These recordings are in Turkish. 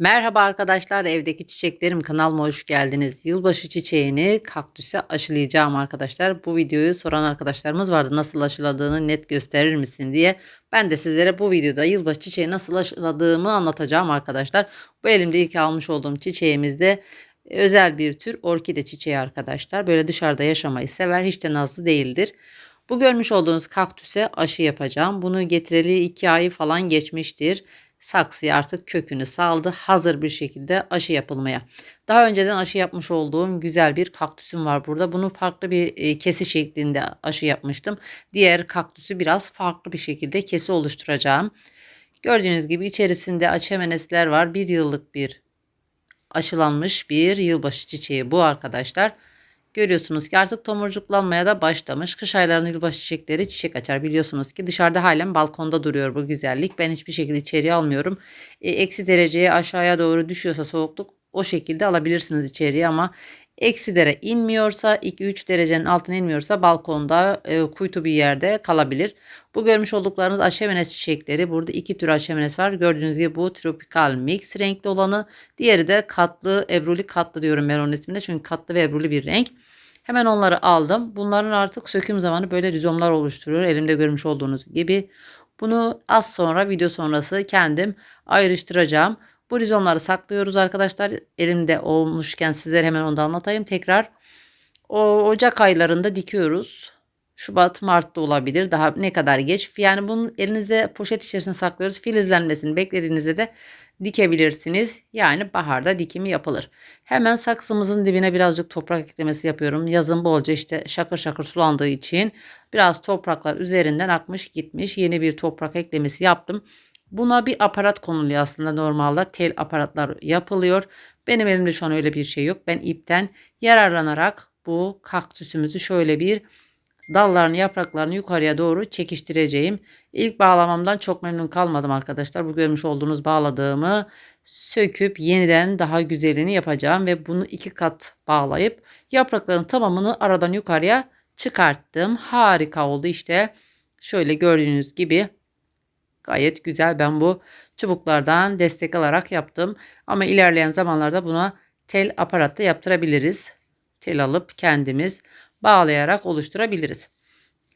Merhaba arkadaşlar, evdeki çiçeklerim kanalıma hoş geldiniz. Yılbaşı çiçeğini kaktüse aşılayacağım arkadaşlar. Bu videoyu soran arkadaşlarımız vardı. Nasıl aşıladığını net gösterir misin diye. Ben de sizlere bu videoda yılbaşı çiçeği nasıl aşıladığımı anlatacağım arkadaşlar. Bu elimde ilk almış olduğum çiçeğimizde özel bir tür orkide çiçeği arkadaşlar. Böyle dışarıda yaşamayı sever, hiç de nazlı değildir. Bu görmüş olduğunuz kaktüse aşı yapacağım. Bunu getireli 2 ay falan geçmiştir saksıya artık kökünü saldı. Hazır bir şekilde aşı yapılmaya. Daha önceden aşı yapmış olduğum güzel bir kaktüsüm var burada. Bunu farklı bir e, kesi şeklinde aşı yapmıştım. Diğer kaktüsü biraz farklı bir şekilde kesi oluşturacağım. Gördüğünüz gibi içerisinde açemenesler var. Bir yıllık bir aşılanmış bir yılbaşı çiçeği bu arkadaşlar. Görüyorsunuz ki artık tomurcuklanmaya da başlamış. Kış aylarında yılbaşı çiçekleri çiçek açar. Biliyorsunuz ki dışarıda halen balkonda duruyor bu güzellik. Ben hiçbir şekilde içeriye almıyorum. E, eksi dereceye aşağıya doğru düşüyorsa soğukluk o şekilde alabilirsiniz içeriye ama eksi dere inmiyorsa 2-3 derecenin altına inmiyorsa balkonda e, kuytu bir yerde kalabilir. Bu görmüş olduklarınız aşemenes çiçekleri. Burada iki tür aşemenes var. Gördüğünüz gibi bu tropikal mix renkli olanı. Diğeri de katlı ebruli katlı diyorum ben onun ismine. Çünkü katlı ve ebruli bir renk. Hemen onları aldım. Bunların artık söküm zamanı böyle rizomlar oluşturuyor. Elimde görmüş olduğunuz gibi. Bunu az sonra video sonrası kendim ayrıştıracağım. Bu rizomları saklıyoruz arkadaşlar. Elimde olmuşken sizlere hemen onu da anlatayım. Tekrar o Ocak aylarında dikiyoruz. Şubat, Mart'ta olabilir. Daha ne kadar geç. Yani bunun elinizde poşet içerisinde saklıyoruz. Filizlenmesini beklediğinizde de dikebilirsiniz. Yani baharda dikimi yapılır. Hemen saksımızın dibine birazcık toprak eklemesi yapıyorum. Yazın bolca işte şakır şakır sulandığı için biraz topraklar üzerinden akmış gitmiş. Yeni bir toprak eklemesi yaptım. Buna bir aparat konuluyor aslında normalde tel aparatlar yapılıyor. Benim elimde şu an öyle bir şey yok. Ben ipten yararlanarak bu kaktüsümüzü şöyle bir dallarını yapraklarını yukarıya doğru çekiştireceğim. İlk bağlamamdan çok memnun kalmadım arkadaşlar. Bu görmüş olduğunuz bağladığımı söküp yeniden daha güzelini yapacağım ve bunu iki kat bağlayıp yaprakların tamamını aradan yukarıya çıkarttım. Harika oldu işte. Şöyle gördüğünüz gibi gayet güzel. Ben bu çubuklardan destek alarak yaptım. Ama ilerleyen zamanlarda buna tel aparatta yaptırabiliriz. Tel alıp kendimiz bağlayarak oluşturabiliriz.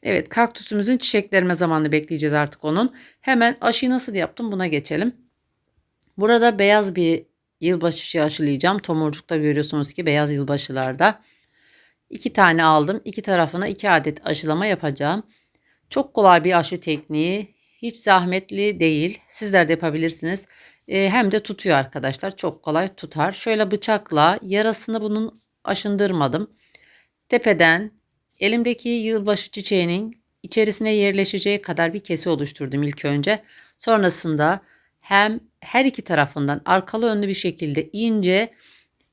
Evet kaktüsümüzün çiçeklerime zamanını bekleyeceğiz artık onun. Hemen aşıyı nasıl yaptım buna geçelim. Burada beyaz bir yılbaşı aşılayacağım. Tomurcukta görüyorsunuz ki beyaz yılbaşılarda. İki tane aldım. İki tarafına iki adet aşılama yapacağım. Çok kolay bir aşı tekniği. Hiç zahmetli değil. Sizler de yapabilirsiniz. E, hem de tutuyor arkadaşlar. Çok kolay tutar. Şöyle bıçakla yarasını bunun aşındırmadım. Tepeden elimdeki yılbaşı çiçeğinin içerisine yerleşeceği kadar bir kesi oluşturdum ilk önce. Sonrasında hem her iki tarafından arkalı önlü bir şekilde ince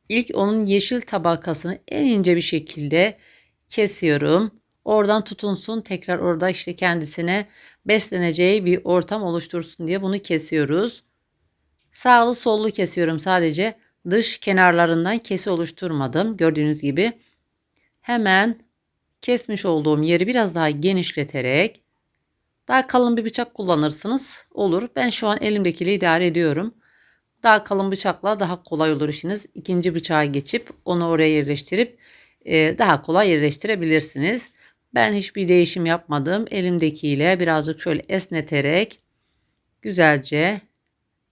ilk onun yeşil tabakasını en ince bir şekilde kesiyorum. Oradan tutunsun tekrar orada işte kendisine besleneceği bir ortam oluştursun diye bunu kesiyoruz. Sağlı sollu kesiyorum sadece. Dış kenarlarından kesi oluşturmadım. Gördüğünüz gibi hemen kesmiş olduğum yeri biraz daha genişleterek daha kalın bir bıçak kullanırsınız olur. Ben şu an elimdekiyle idare ediyorum. Daha kalın bıçakla daha kolay olur işiniz. İkinci bıçağa geçip onu oraya yerleştirip daha kolay yerleştirebilirsiniz. Ben hiçbir değişim yapmadım. Elimdekiyle birazcık şöyle esneterek güzelce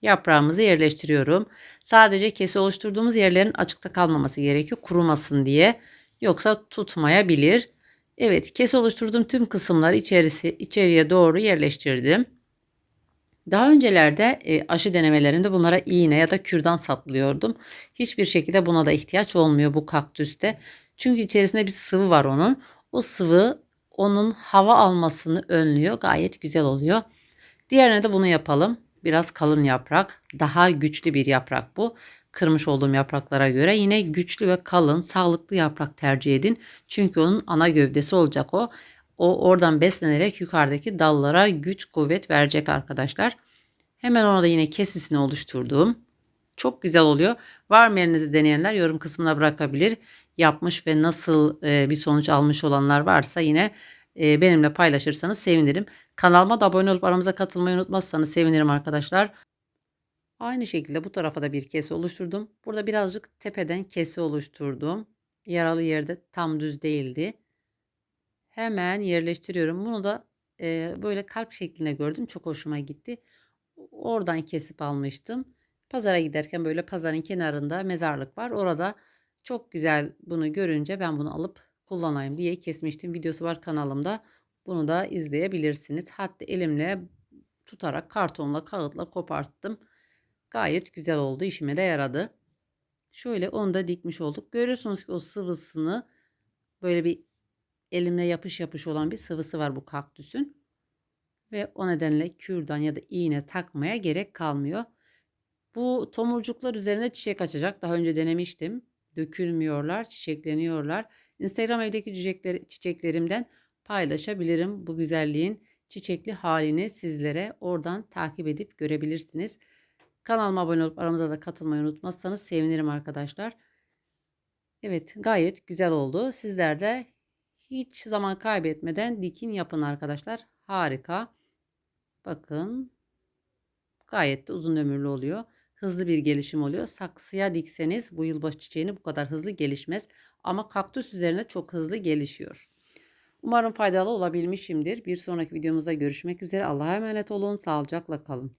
yaprağımızı yerleştiriyorum. Sadece kesi oluşturduğumuz yerlerin açıkta kalmaması gerekiyor kurumasın diye. Yoksa tutmayabilir. Evet kes oluşturduğum tüm kısımları içerisi, içeriye doğru yerleştirdim. Daha öncelerde e, aşı denemelerinde bunlara iğne ya da kürdan saplıyordum. Hiçbir şekilde buna da ihtiyaç olmuyor bu kaktüste. Çünkü içerisinde bir sıvı var onun. O sıvı onun hava almasını önlüyor. Gayet güzel oluyor. Diğerine de bunu yapalım. Biraz kalın yaprak. Daha güçlü bir yaprak bu kırmış olduğum yapraklara göre yine güçlü ve kalın, sağlıklı yaprak tercih edin. Çünkü onun ana gövdesi olacak o. O oradan beslenerek yukarıdaki dallara güç, kuvvet verecek arkadaşlar. Hemen ona da yine kesisini oluşturduğum. Çok güzel oluyor. Var mı elinizde deneyenler yorum kısmına bırakabilir. Yapmış ve nasıl e, bir sonuç almış olanlar varsa yine e, benimle paylaşırsanız sevinirim. Kanalıma da abone olup aramıza katılmayı unutmazsanız sevinirim arkadaşlar. Aynı şekilde bu tarafa da bir kese oluşturdum. Burada birazcık tepeden kese oluşturdum. Yaralı yerde tam düz değildi. Hemen yerleştiriyorum. Bunu da e, böyle kalp şeklinde gördüm. Çok hoşuma gitti. Oradan kesip almıştım. Pazara giderken böyle pazarın kenarında mezarlık var. Orada çok güzel bunu görünce ben bunu alıp kullanayım diye kesmiştim. Videosu var kanalımda. Bunu da izleyebilirsiniz. Hatta elimle tutarak kartonla kağıtla koparttım. Gayet güzel oldu. İşime de yaradı. Şöyle onu da dikmiş olduk. Görüyorsunuz ki o sıvısını böyle bir elimle yapış yapış olan bir sıvısı var bu kaktüsün. Ve o nedenle kürdan ya da iğne takmaya gerek kalmıyor. Bu tomurcuklar üzerine çiçek açacak. Daha önce denemiştim. Dökülmüyorlar, çiçekleniyorlar. Instagram evdeki çiçekler, çiçeklerimden paylaşabilirim. Bu güzelliğin çiçekli halini sizlere oradan takip edip görebilirsiniz. Kanalıma abone olup aramıza da katılmayı unutmazsanız sevinirim arkadaşlar. Evet gayet güzel oldu. Sizler de hiç zaman kaybetmeden dikin yapın arkadaşlar. Harika. Bakın gayet de uzun ömürlü oluyor. Hızlı bir gelişim oluyor. Saksıya dikseniz bu yılbaşı çiçeğini bu kadar hızlı gelişmez. Ama kaktüs üzerine çok hızlı gelişiyor. Umarım faydalı olabilmişimdir. Bir sonraki videomuzda görüşmek üzere. Allah'a emanet olun. Sağlıcakla kalın.